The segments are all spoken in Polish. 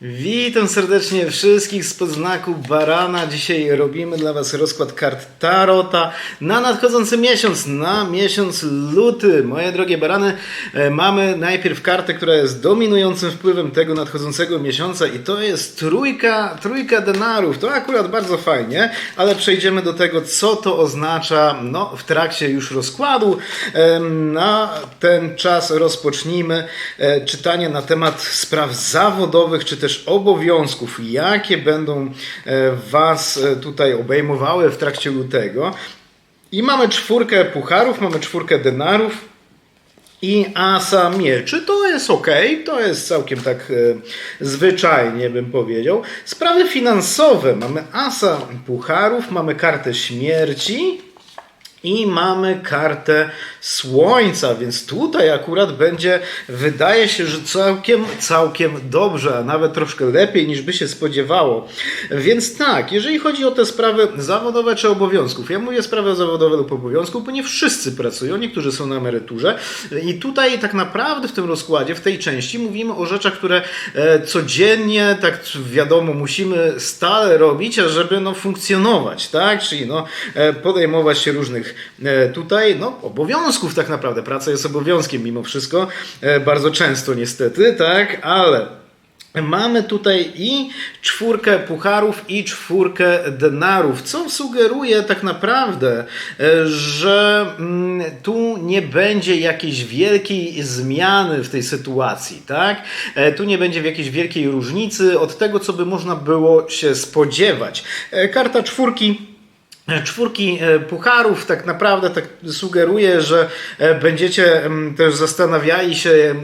Witam serdecznie wszystkich z podznaku Barana. Dzisiaj robimy dla Was rozkład kart Tarota na nadchodzący miesiąc, na miesiąc luty. Moje drogie Barany, e, mamy najpierw kartę, która jest dominującym wpływem tego nadchodzącego miesiąca i to jest trójka, trójka denarów. To akurat bardzo fajnie, ale przejdziemy do tego, co to oznacza no, w trakcie już rozkładu. E, Na ten czas rozpocznijmy e, czytanie na temat spraw zawodowych, czy też obowiązków, jakie będą e, Was e, tutaj obejmowały w trakcie lutego. I mamy czwórkę pucharów, mamy czwórkę denarów i asa mieczy. To jest ok, to jest całkiem tak e, zwyczajnie bym powiedział. Sprawy finansowe. Mamy asa pucharów, mamy kartę śmierci. I mamy kartę słońca, więc tutaj akurat będzie, wydaje się, że całkiem, całkiem dobrze, a nawet troszkę lepiej niż by się spodziewało. Więc tak, jeżeli chodzi o te sprawy zawodowe czy obowiązków, ja mówię sprawy zawodowe lub obowiązków, bo nie wszyscy pracują, niektórzy są na emeryturze i tutaj tak naprawdę w tym rozkładzie, w tej części mówimy o rzeczach, które e, codziennie, tak wiadomo, musimy stale robić, żeby no, funkcjonować, tak? Czyli no, e, podejmować się różnych tutaj no, obowiązków tak naprawdę. Praca jest obowiązkiem mimo wszystko, e, bardzo często niestety, tak? Ale Mamy tutaj i czwórkę pucharów, i czwórkę denarów, co sugeruje tak naprawdę, e, że mm, tu nie będzie jakiejś wielkiej zmiany w tej sytuacji, tak? E, Tu nie będzie jakiejś wielkiej różnicy od tego, co by można było się spodziewać. E, Karta czwórki. Czwórki e, pucharów tak naprawdę tak sugeruje, że e, będziecie em, też zastanawiali się e,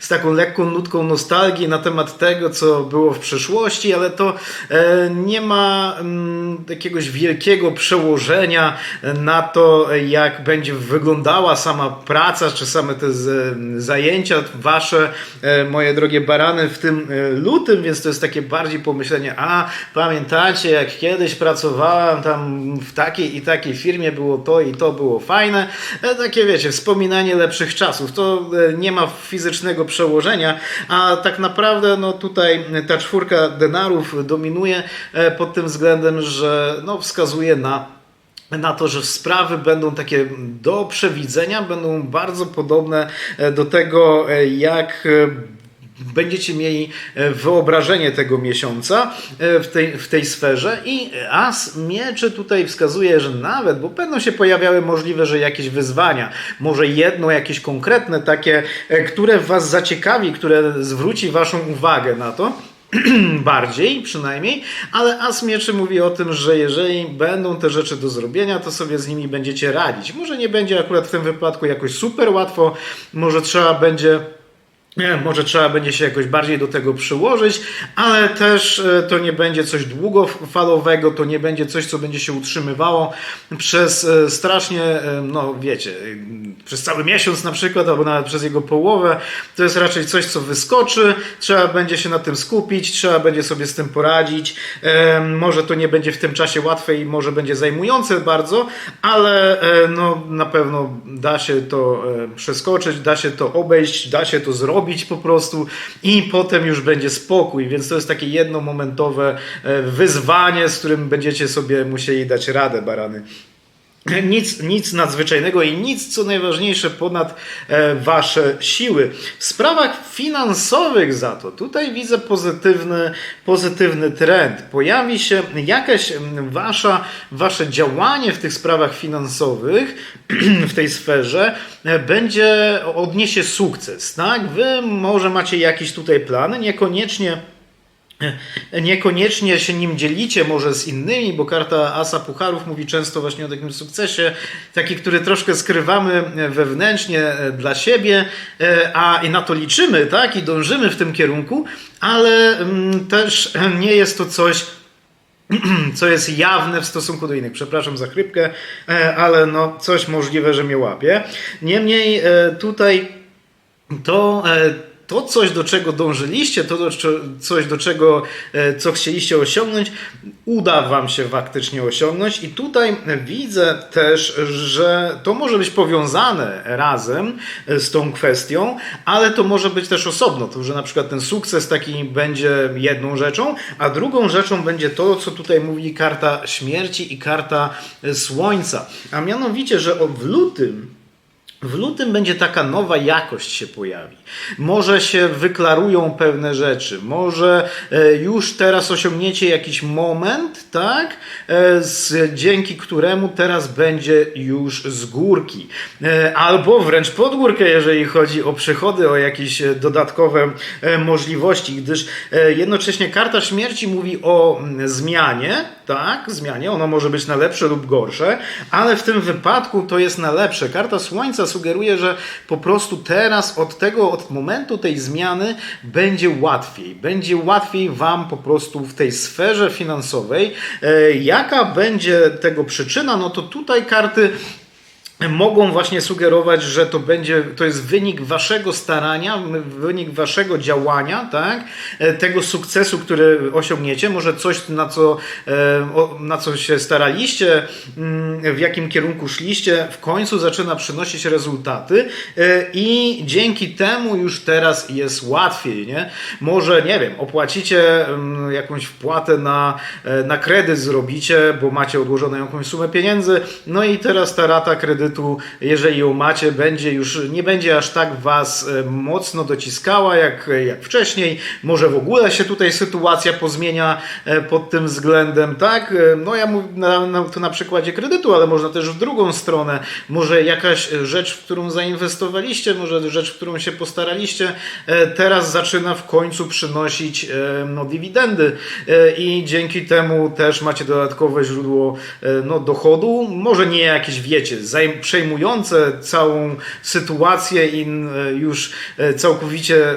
z taką lekką nutką nostalgii na temat tego, co było w przeszłości, ale to e, nie ma em, jakiegoś wielkiego przełożenia na to, jak będzie wyglądała sama praca, czy same te zajęcia wasze, e, moje drogie barany, w tym e, lutym, więc to jest takie bardziej pomyślenie, a pamiętacie, jak kiedyś pracowałam tam w takiej i takiej firmie, było to i to było fajne. E, Takie wiecie, wspominanie lepszych czasów. To e, nie ma fizycznego przełożenia, a tak naprawdę no tutaj ta czwórka denarów dominuje e, pod tym względem, że no wskazuje na na to, że sprawy będą takie do przewidzenia, będą bardzo podobne do tego, jak będziecie mieli e, wyobrażenie tego miesiąca e, w tej, w tej sferze i as mieczy tutaj wskazuje, że nawet, bo będą się pojawiały możliwe, że jakieś wyzwania, może jedno jakieś konkretne takie, e, które was zaciekawi, które zwróci waszą uwagę na to, bardziej przynajmniej, ale As Mieczy mówi o tym, że jeżeli będą te rzeczy do zrobienia, to sobie z nimi będziecie radzić. Może nie będzie akurat w tym wypadku jakoś super łatwo, może trzeba będzie może trzeba będzie się jakoś bardziej do tego przyłożyć, ale też e, to nie będzie coś długofalowego, to nie będzie coś, co będzie się utrzymywało przez e, strasznie, e, no wiecie, przez cały miesiąc na przykład, albo nawet przez jego połowę. To jest raczej coś, co wyskoczy, trzeba będzie się na tym skupić, trzeba będzie sobie z tym poradzić. Może to nie będzie w tym czasie łatwe i może będzie zajmujące bardzo, ale no, na pewno da się to przeskoczyć, da się to obejść, da się to zrobić po prostu i potem już będzie spokój, więc to jest takie jednomomentowe e, wyzwanie, z którym będziecie sobie musieli dać radę, barany. Nic, nic nadzwyczajnego i nic, co najważniejsze, ponad e, wasze siły. W sprawach finansowych za to, tutaj widzę pozytywny, pozytywny trend. Pojawi się mm, wasza, wasze działanie w tych sprawach finansowych, w tej sferze, e, będzie, odniesie sukces. Tak? Wy może macie jakiś tutaj plan, niekoniecznie Niekoniecznie się nim dzielicie może z innymi, bo karta Asa Pucharów mówi często właśnie o takim sukcesie, taki, który troszkę skrywamy wewnętrznie e, dla siebie, e, a i na to liczymy, tak, i dążymy w tym kierunku, ale mm, też nie jest to coś, co jest jawne w stosunku do innych. Przepraszam za chrypkę, e, ale no coś możliwe, że mnie łapie. Niemniej tutaj to to coś, do czego dążyliście, to coś, do czego, e, co chcieliście osiągnąć, uda Wam się faktycznie osiągnąć. I tutaj widzę też, że to może być powiązane razem e, z tą kwestią, ale to może być też osobno. To, że na przykład ten sukces taki będzie jedną rzeczą, a drugą rzeczą będzie to, co tutaj mówi karta śmierci i karta e, słońca. A mianowicie, że w lutym w lutym będzie taka nowa jakość się pojawi. Może się wyklarują pewne rzeczy, może e, już teraz osiągniecie jakiś moment, tak, e, z, dzięki któremu teraz będzie już z górki. E, albo wręcz pod górkę, jeżeli chodzi o przychody, o jakieś dodatkowe możliwości, gdyż jednocześnie karta śmierci mówi o mm, zmianie, tak, zmianie, ono może być na lepsze lub gorsze, ale w tym wypadku to jest na lepsze. Karta Słońca sugeruje, że po prostu teraz od tego, od momentu tej zmiany będzie łatwiej. Będzie łatwiej Wam po prostu w tej sferze finansowej. E, jaka będzie tego przyczyna? No to tutaj karty mogą właśnie sugerować, że to będzie, to jest wynik waszego starania, wynik waszego działania, tak? E, tego sukcesu, który osiągniecie, może coś, na co, e, na co się staraliście, mm, w jakim kierunku szliście, w końcu zaczyna przynosić rezultaty e, i dzięki temu już teraz jest łatwiej, nie? Może, nie wiem, opłacicie mm, jakąś wpłatę na, na kredyt zrobicie, bo macie odłożoną jakąś sumę pieniędzy, no i teraz ta rata kredytu kredytu, jeżeli ją macie, będzie już nie będzie aż tak was e, mocno dociskała jak, jak wcześniej. Może w ogóle się tutaj sytuacja pozmienia e, pod tym względem, tak? E, no ja mówię na, na, to na przykładzie kredytu, ale można też w drugą stronę. Może jakaś rzecz, w którą zainwestowaliście, może rzecz, w którą się postaraliście, teraz zaczyna w końcu przynosić no, dywidendy i dzięki temu też macie dodatkowe źródło no, dochodu. Może nie jakieś, wiecie, zajm przejmujące całą sytuację i e, już e, całkowicie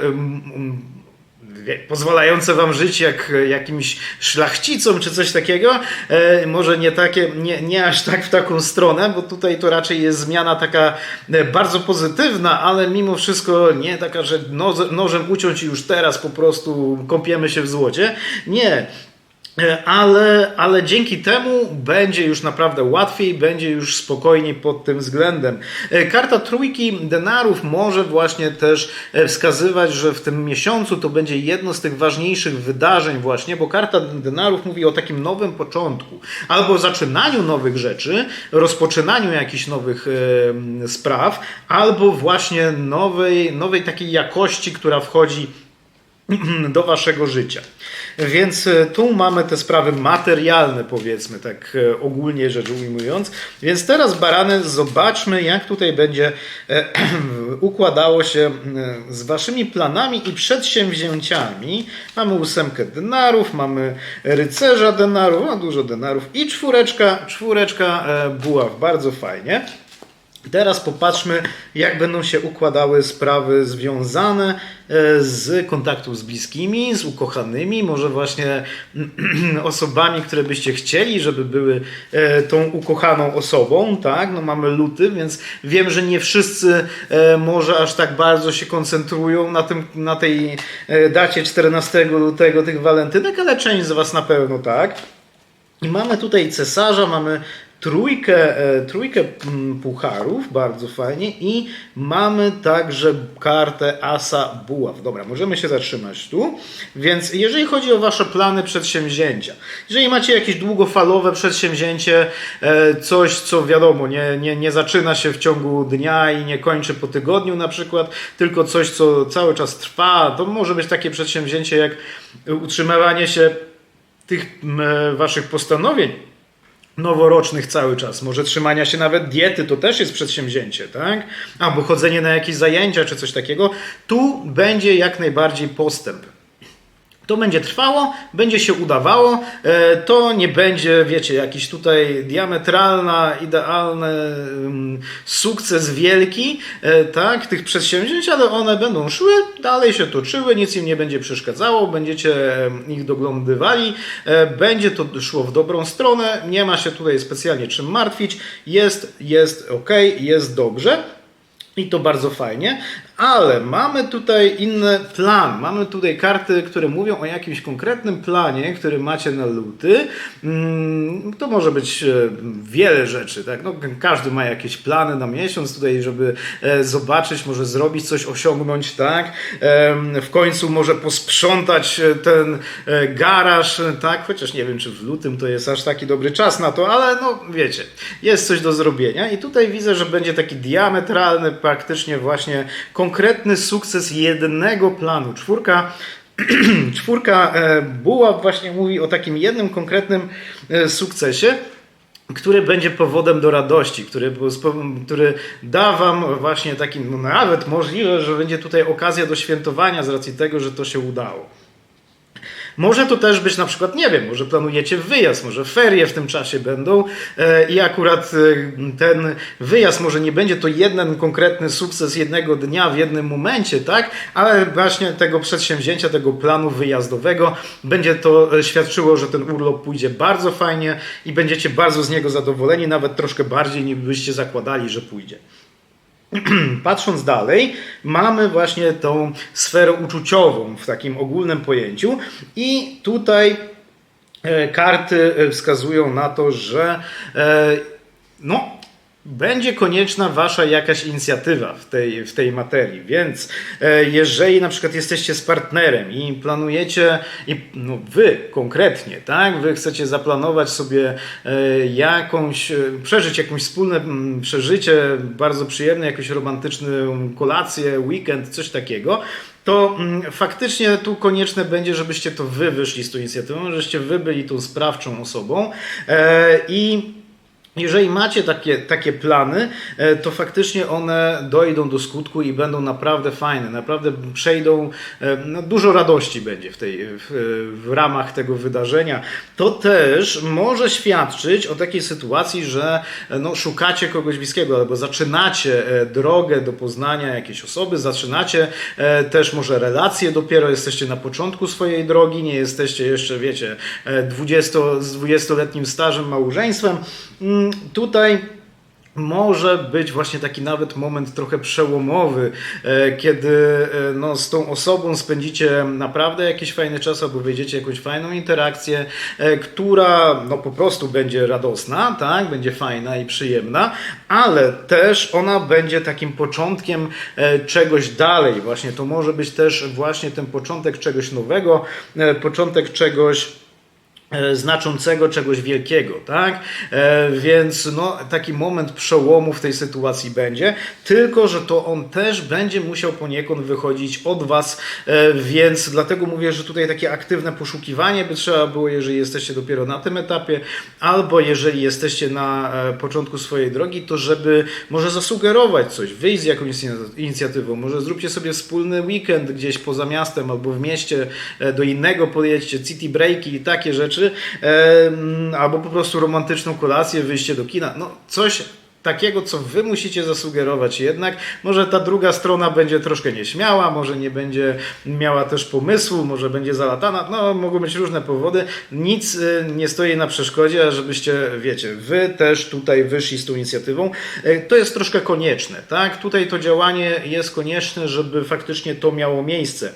pozwalające wam żyć jak jakimś szlachcicom czy coś takiego. E, może nie, takie, nie, nie aż tak w taką stronę, bo tutaj to raczej jest zmiana taka bardzo pozytywna, ale mimo wszystko nie taka, że nożem uciąć i już teraz po prostu kąpiemy się w złocie. Nie. E, ale, ale dzięki temu będzie już naprawdę łatwiej, będzie już spokojniej pod tym względem. E, karta trójki denarów może właśnie też e, wskazywać, że w tym miesiącu to będzie jedno z tych ważniejszych wydarzeń właśnie, bo karta denarów mówi o takim nowym początku, albo zaczynaniu nowych rzeczy, rozpoczynaniu jakichś nowych spraw, albo właśnie nowej, nowej takiej jakości, która wchodzi do waszego życia. Więc e, tu mamy te sprawy materialne, powiedzmy, tak e, ogólnie rzecz ujmując. Więc teraz, barany, zobaczmy, jak tutaj będzie e, układało się z waszymi planami i przedsięwzięciami. Mamy ósemkę denarów, mamy rycerza denarów, a dużo denarów i czwóreczka, czwóreczka buław. Bardzo fajnie. Teraz popatrzmy, jak będą się układały sprawy związane e, z kontaktów z bliskimi, z ukochanymi, może właśnie osobami, które byście chcieli, żeby były e, tą ukochaną osobą, tak? No mamy luty, więc wiem, że nie wszyscy e, może aż tak bardzo się koncentrują na, tym, na tej dacie 14 lutego tych walentynek, ale część z Was na pewno tak. I mamy tutaj cesarza, mamy trójkę, e, trójkę mm, pucharów, bardzo fajnie i mamy także kartę Asa Buław. Dobra, możemy się zatrzymać tu. Więc jeżeli chodzi o Wasze plany przedsięwzięcia, jeżeli macie jakieś długofalowe przedsięwzięcie, e, coś co wiadomo, nie, nie, nie zaczyna się w ciągu dnia i nie kończy po tygodniu na przykład, tylko coś co cały czas trwa, to może być takie przedsięwzięcie jak utrzymywanie się tych Waszych postanowień noworocznych cały czas, może trzymania się nawet diety, to też jest przedsięwzięcie, tak? Albo chodzenie na jakieś zajęcia czy coś takiego. Tu będzie jak najbardziej postęp. To będzie trwało, będzie się udawało, e, to nie będzie, wiecie, jakiś tutaj diametralna, idealny mm, sukces wielki, e, tak, tych przedsięwzięć, ale one będą szły, dalej się toczyły, nic im nie będzie przeszkadzało, będziecie ich doglądywali, e, będzie to szło w dobrą stronę, nie ma się tutaj specjalnie czym martwić, jest, jest ok, jest dobrze. I to bardzo fajnie, Ale mamy tutaj inny plan. Mamy tutaj karty, które mówią o jakimś konkretnym planie, który macie na luty. Mm, To może być e, wiele rzeczy. Tak? No, każdy ma jakieś plany na miesiąc tutaj, żeby e, zobaczyć, może zrobić coś, osiągnąć, tak? W końcu może posprzątać e, ten garaż, tak? Chociaż nie wiem, czy w lutym to jest aż taki dobry czas na to, ale no wiecie, jest coś do zrobienia i tutaj widzę, że będzie taki diametralny praktycznie właśnie konkretny sukces jednego planu. Czwórka czwórka e, buła właśnie mówi o takim jednym konkretnym e, sukcesie, który będzie powodem do radości, który, który da wam właśnie taki, no nawet możliwe, że będzie tutaj okazja do świętowania z racji tego, że to się udało. Może to też być na przykład, nie wiem, może planujecie wyjazd, może ferie w tym czasie będą e, i akurat e, ten wyjazd może nie będzie to jeden konkretny sukces jednego dnia w jednym momencie, tak? Ale właśnie tego przedsięwzięcia, tego planu wyjazdowego będzie to e, świadczyło, że ten urlop pójdzie bardzo fajnie i będziecie bardzo z niego zadowoleni, nawet troszkę bardziej niż byście zakładali, że pójdzie. Patrząc dalej, mamy właśnie tą sferę uczuciową w takim ogólnym pojęciu, i tutaj e, karty e, wskazują na to, że e, no, będzie konieczna wasza jakaś inicjatywa w tej, w tej materii, więc e, jeżeli na przykład jesteście z partnerem i planujecie, i no wy konkretnie, tak, wy chcecie zaplanować sobie e, jakąś, e, przeżyć jakieś wspólne przeżycie, bardzo przyjemne, jakąś romantyczną kolację, weekend, coś takiego, to faktycznie tu konieczne będzie, żebyście to wy wyszli z tą inicjatywą, żebyście wy byli tą sprawczą osobą i jeżeli macie takie, takie plany, e, to faktycznie one dojdą do skutku i będą naprawdę fajne, naprawdę przejdą, e, no dużo radości będzie w, tej, w, w ramach tego wydarzenia. To też może świadczyć o takiej sytuacji, że e, no, szukacie kogoś bliskiego albo zaczynacie drogę do poznania jakiejś osoby, zaczynacie też może relacje, dopiero jesteście na początku swojej drogi, nie jesteście jeszcze, wiecie, e, 20, z 20-letnim stażem małżeństwem. Mm, Tutaj może być właśnie taki nawet moment trochę przełomowy, e, kiedy e, no, z tą osobą spędzicie naprawdę jakiś fajny czas albo wejdziecie jakąś fajną interakcję, e, która no, po prostu będzie radosna, tak? będzie fajna i przyjemna, ale też ona będzie takim początkiem czegoś dalej. Właśnie to może być też właśnie ten początek czegoś nowego, początek czegoś znaczącego, czegoś wielkiego, tak? E, Więc no, taki moment przełomu w tej sytuacji będzie, tylko że to on też będzie musiał poniekąd wychodzić od Was, e, więc dlatego mówię, że tutaj takie aktywne poszukiwanie by trzeba było, jeżeli jesteście dopiero na tym etapie, albo jeżeli jesteście na e, początku swojej drogi, to żeby może zasugerować coś, wyjść z jakąś inicjatywą, może zróbcie sobie wspólny weekend gdzieś poza miastem albo w mieście, e, do innego pojedźcie, city breaki i takie rzeczy, em, albo po prostu romantyczną kolację, wyjście do kina, no coś takiego, co wy musicie zasugerować jednak. Może ta druga strona będzie troszkę nieśmiała, może nie będzie miała też pomysłu, może będzie zalatana, no mogą być różne powody. Nic y, nie stoi na przeszkodzie, żebyście, wiecie, wy też tutaj wyszli z tą inicjatywą. Y, To jest troszkę konieczne, tak? Tutaj to działanie jest konieczne, żeby faktycznie to miało miejsce.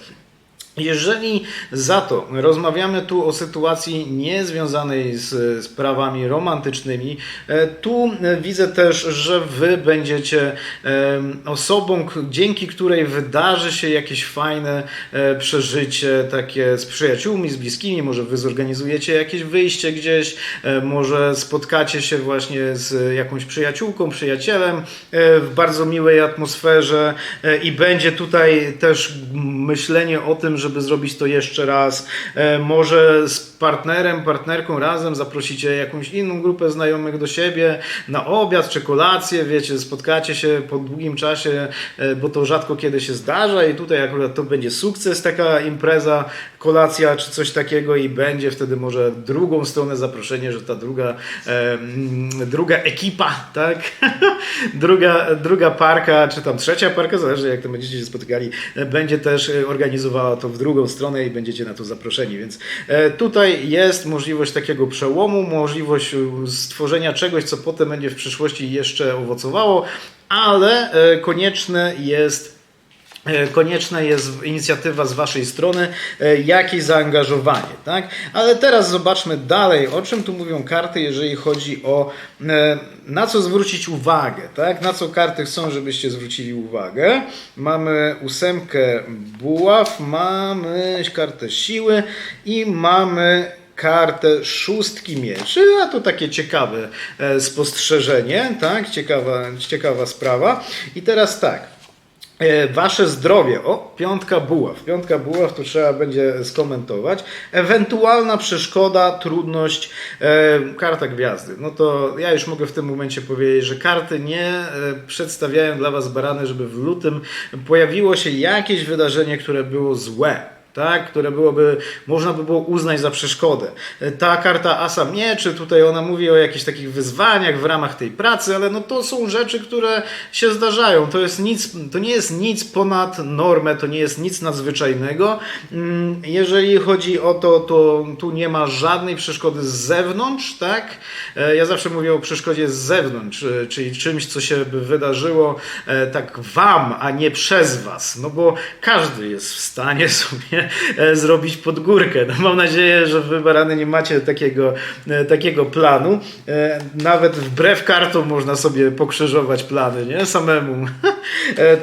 Jeżeli za to rozmawiamy tu o sytuacji niezwiązanej z sprawami romantycznymi, e, tu e, widzę też, że wy będziecie em, osobą, dzięki której wydarzy się jakieś fajne e, przeżycie takie z przyjaciółmi, z bliskimi, może wy zorganizujecie jakieś wyjście gdzieś, e, może spotkacie się właśnie z jakąś przyjaciółką, przyjacielem e, w bardzo miłej atmosferze e, i będzie tutaj też myślenie o tym, żeby zrobić to jeszcze raz. E, Może z partnerem, partnerką razem zaprosicie jakąś inną grupę znajomych do siebie na obiad czy kolację, wiecie, spotkacie się po długim czasie, e, bo to rzadko kiedy się zdarza i tutaj akurat to będzie sukces, taka impreza, kolacja czy coś takiego i będzie wtedy może drugą stronę zaproszenie, że ta druga, e, mm, druga ekipa, tak? druga, druga parka, czy tam trzecia parka, zależy jak to będziecie się spotykali, będzie też organizowała to drugą stronę i będziecie na to zaproszeni. Więc e, tutaj jest możliwość takiego przełomu, możliwość e, stworzenia czegoś, co potem będzie w przyszłości jeszcze owocowało, ale e, konieczne jest konieczna jest inicjatywa z Waszej strony, e, jak i zaangażowanie, tak? Ale teraz zobaczmy dalej, o czym tu mówią karty, jeżeli chodzi o e, na co zwrócić uwagę, tak? Na co karty chcą, żebyście zwrócili uwagę. Mamy ósemkę buław, mamy kartę siły i mamy kartę szóstki mieczy, a to takie ciekawe e, spostrzeżenie, tak? Ciekawa, ciekawa sprawa. I teraz tak. E, Wasze zdrowie. O, piątka buław. Piątka buław to trzeba będzie skomentować. Ewentualna przeszkoda, trudność, e, karta gwiazdy. No to ja już mogę w tym momencie powiedzieć, że karty nie e, przedstawiają dla Was barany, żeby w lutym pojawiło się jakieś wydarzenie, które było złe tak, które byłoby, można by było uznać za przeszkodę. Ta karta Asa Mieczy, tutaj ona mówi o jakichś takich wyzwaniach w ramach tej pracy, ale no to są rzeczy, które się zdarzają. To, jest nic, to nie jest nic ponad normę, to nie jest nic nadzwyczajnego. Mm, Jeżeli chodzi o to, to tu nie ma żadnej przeszkody z zewnątrz, tak? E, Ja zawsze mówię o przeszkodzie z zewnątrz, e, czyli czymś, co się by wydarzyło e, tak wam, a nie przez was. No bo każdy jest w stanie sobie e, zrobić podgórkę. No mam nadzieję, że wy barany nie macie takiego, e, takiego planu. E, Nawet wbrew kartom można sobie pokrzyżować plany, nie? Samemu.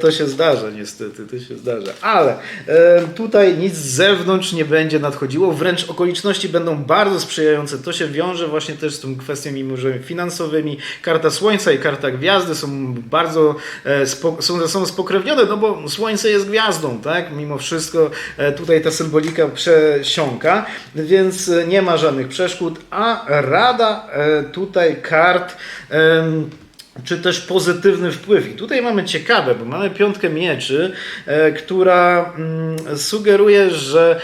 To się zdarza niestety, to się zdarza. Ale tutaj nic z zewnątrz nie będzie nadchodziło, wręcz okoliczności będą bardzo sprzyjające. To się wiąże właśnie też z tą kwestią finansowymi. Karta Słońca i karta Gwiazdy są bardzo są sobą spokrewnione, no bo Słońce jest gwiazdą, tak? Mimo wszystko e, tutaj ta symbolika przesiąka, więc e, nie ma żadnych przeszkód, a rada e, tutaj kart czy też pozytywny wpływ. I tutaj mamy ciekawe, bo mamy piątkę mieczy, e, która mm, sugeruje, że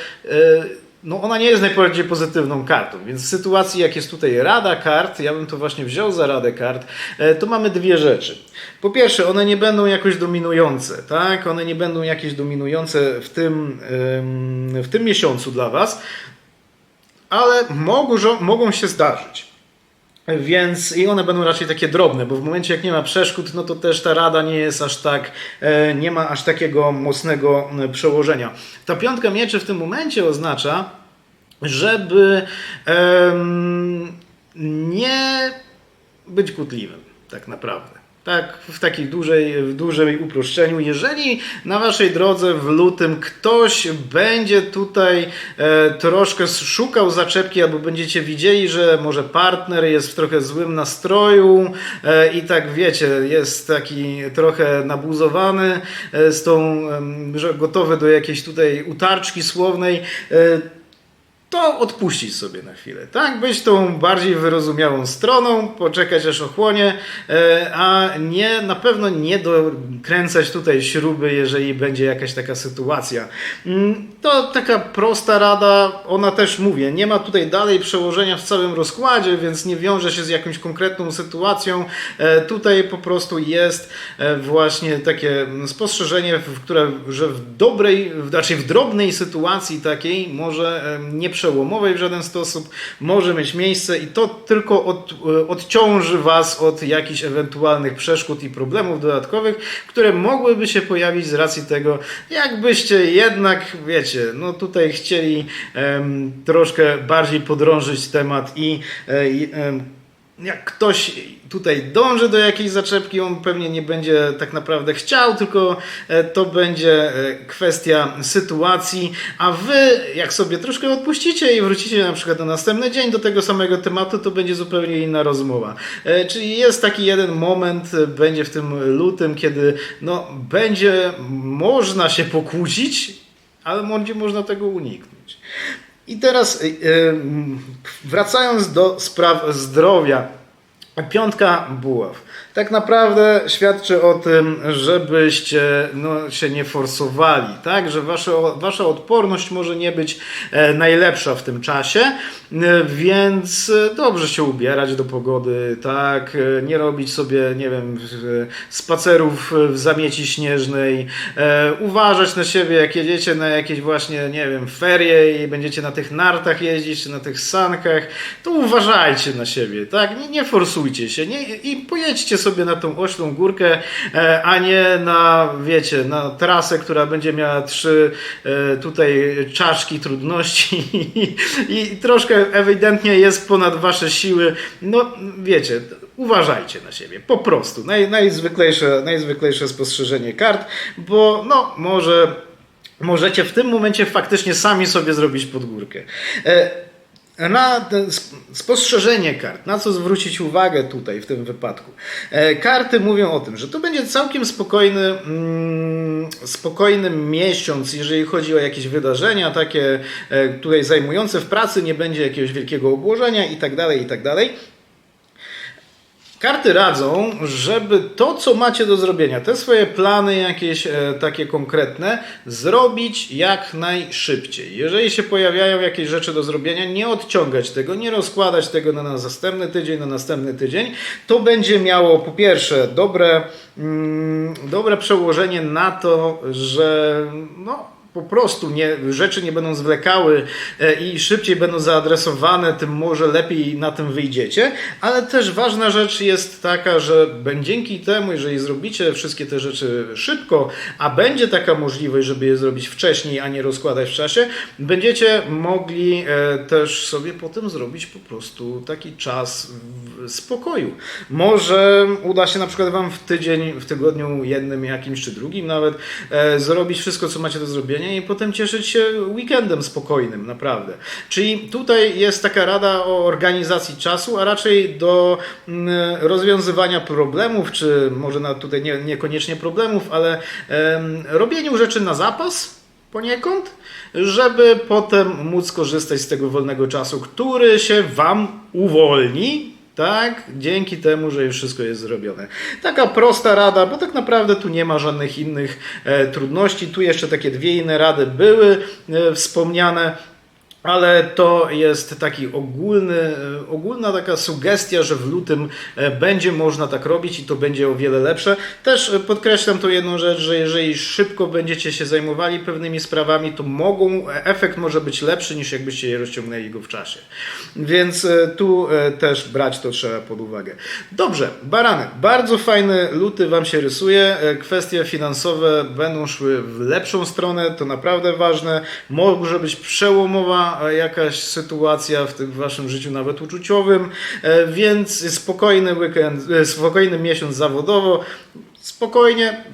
no ona nie jest najbardziej pozytywną kartą, więc w sytuacji jak jest tutaj rada kart, ja bym to właśnie wziął za radę kart, e, to mamy dwie rzeczy. Po pierwsze, one nie będą jakoś dominujące, tak? One nie będą jakieś dominujące w tym, w tym miesiącu dla Was, ale mogą, mogą się zdarzyć. Więc i one będą raczej takie drobne, bo w momencie jak nie ma przeszkód, no to też ta rada nie jest aż tak, e, nie ma aż takiego mocnego e, przełożenia. Ta piątka mieczy w tym momencie oznacza, żeby em, nie być kłótliwym, tak naprawdę. Tak, w takiej dużej, w dużej uproszczeniu. Jeżeli na waszej drodze w lutym ktoś będzie tutaj e, troszkę szukał zaczepki, albo będziecie widzieli, że może partner jest w trochę złym nastroju e, i tak wiecie, jest taki trochę nabuzowany, e, z tą, że gotowy do jakiejś tutaj utarczki słownej, e, to odpuścić sobie na chwilę, tak? Być tą bardziej wyrozumiałą stroną, poczekać aż ochłonie, e, a nie, na pewno nie dokręcać tutaj śruby, jeżeli będzie jakaś taka sytuacja. Mm, To taka prosta rada, ona też mówię, nie ma tutaj dalej przełożenia w całym rozkładzie, więc nie wiąże się z jakąś konkretną sytuacją. E, Tutaj po prostu jest e, właśnie takie spostrzeżenie, w które, że w dobrej, znaczy w drobnej sytuacji takiej może nie przełomowej w żaden sposób może mieć miejsce i to tylko od, e, odciąży Was od jakichś ewentualnych przeszkód i problemów dodatkowych, które mogłyby się pojawić z racji tego, jakbyście jednak, wiecie, no tutaj chcieli em, troszkę bardziej podrążyć temat i e, em, jak ktoś tutaj dąży do jakiejś zaczepki, on pewnie nie będzie tak naprawdę chciał, tylko e, to będzie e, kwestia sytuacji, a wy jak sobie troszkę odpuścicie i wrócicie na przykład na następny dzień do tego samego tematu, to będzie zupełnie inna rozmowa. E, Czyli jest taki jeden moment, będzie w tym lutym, kiedy no, będzie można się pokłócić, ale będzie można tego uniknąć. I teraz y, y, wracając do spraw zdrowia. Piątka buław. Tak naprawdę świadczy o tym, żebyście no, się nie forsowali, tak? Że wasze, wasza odporność może nie być e, najlepsza w tym czasie, e, więc e, dobrze się ubierać do pogody, tak? Nie robić sobie, nie wiem, spacerów w zamieci śnieżnej, uważać na siebie, jak jedziecie na jakieś właśnie, nie wiem, ferie i będziecie na tych nartach jeździć, czy na tych sankach, to uważajcie na siebie, tak? Nie, nie forsujcie się nie? i pojedźcie sobie na tą oślą górkę, e, a nie na, wiecie, na trasę, która będzie miała trzy e, tutaj czaszki trudności i troszkę ewidentnie jest ponad wasze siły. No, wiecie, uważajcie na siebie, po prostu. Naj, najzwyklejsze, najzwyklejsze spostrzeżenie kart, bo no, może możecie w tym momencie faktycznie sami sobie zrobić podgórkę. Na spostrzeżenie kart, na co zwrócić uwagę tutaj w tym wypadku. E, Karty mówią o tym, że to będzie całkiem spokojny, mm, spokojny miesiąc, jeżeli chodzi o jakieś wydarzenia takie e, tutaj zajmujące w pracy, nie będzie jakiegoś wielkiego obłożenia i tak dalej, i tak dalej. Karty radzą, żeby to, co macie do zrobienia, te swoje plany jakieś e, takie konkretne, zrobić jak najszybciej. Jeżeli się pojawiają jakieś rzeczy do zrobienia, nie odciągać tego, nie rozkładać tego na następny tydzień, na następny tydzień. To będzie miało po pierwsze dobre, mm, dobre przełożenie na to, że no, po prostu nie, rzeczy nie będą zwlekały e, i szybciej będą zaadresowane, tym może lepiej na tym wyjdziecie. Ale też ważna rzecz jest taka, że dzięki temu, jeżeli zrobicie wszystkie te rzeczy szybko, a będzie taka możliwość, żeby je zrobić wcześniej, a nie rozkładać w czasie, będziecie mogli e, też sobie potem zrobić po prostu taki czas spokoju. Może uda się na przykład Wam w tydzień, w tygodniu jednym jakimś czy drugim nawet e, zrobić wszystko, co macie do zrobienia i potem cieszyć się weekendem spokojnym, naprawdę. Czyli tutaj jest taka rada o organizacji czasu, a raczej do mm, rozwiązywania problemów, czy może nawet tutaj nie, niekoniecznie problemów, ale em, robieniu rzeczy na zapas poniekąd, żeby potem móc korzystać z tego wolnego czasu, który się Wam uwolni. Tak, dzięki temu, że już wszystko jest zrobione. Taka prosta rada, bo tak naprawdę tu nie ma żadnych innych e, trudności. Tu jeszcze takie dwie inne rady były e, wspomniane. Ale to jest taki ogólny, e, ogólna taka sugestia, że w lutym e, będzie można tak robić i to będzie o wiele lepsze. Też e, podkreślam tą jedną rzecz, że jeżeli szybko będziecie się zajmowali pewnymi sprawami, to mogą, efekt może być lepszy niż jakbyście je rozciągnęli go w czasie. Więc tu też brać to trzeba pod uwagę. Dobrze, Baranek, bardzo fajny luty Wam się rysuje. Kwestie finansowe będą szły w lepszą stronę, to naprawdę ważne. Może być przełomowa e, jakaś sytuacja w tym Waszym życiu, nawet uczuciowym, e, więc spokojny weekend, e, spokojny miesiąc zawodowo, spokojnie.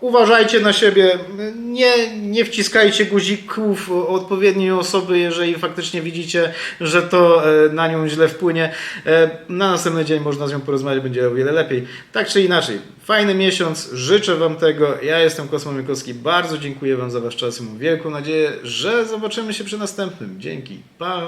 Uważajcie na siebie, nie, nie wciskajcie guzików odpowiedniej osoby, jeżeli faktycznie widzicie, że to e, na nią źle wpłynie. E, Na następny dzień można z nią porozmawiać, będzie o wiele lepiej. Tak czy inaczej, fajny miesiąc, życzę Wam tego. Ja jestem Kosmo Mykowski, bardzo dziękuję Wam za Wasz czas i mam wielką nadzieję, że zobaczymy się przy następnym. Dzięki, pa!